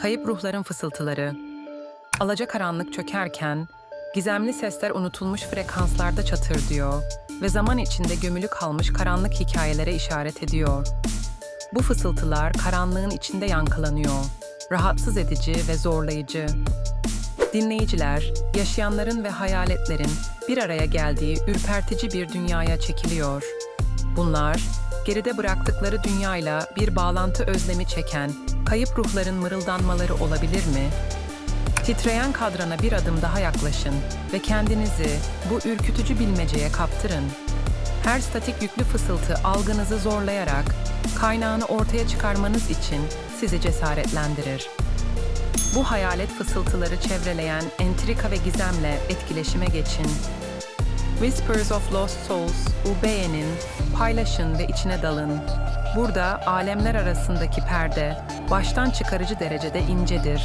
Kayıp ruhların fısıltıları. Alacakaranlık çökerken, gizemli sesler unutulmuş frekanslarda çatırdıyor ve zaman içinde gömülü kalmış karanlık hikayelere işaret ediyor. Bu fısıltılar karanlığın içinde yankılanıyor, rahatsız edici ve zorlayıcı. Dinleyiciler, yaşayanların ve hayaletlerin bir araya geldiği ürpertici bir dünyaya çekiliyor. Bunlar, geride bıraktıkları dünyayla bir bağlantı özlemi çeken kayıp ruhların mırıldanmaları olabilir mi? Titreyen kadrana bir adım daha yaklaşın ve kendinizi bu ürkütücü bilmeceye kaptırın. Her statik yüklü fısıltı algınızı zorlayarak kaynağını ortaya çıkarmanız için sizi cesaretlendirir. Bu hayalet fısıltıları çevreleyen entrika ve gizemle etkileşime geçin. Whispers of Lost Souls, beğenin, paylaşın ve içine dalın. Burada alemler arasındaki perde baştan çıkarıcı derecede incedir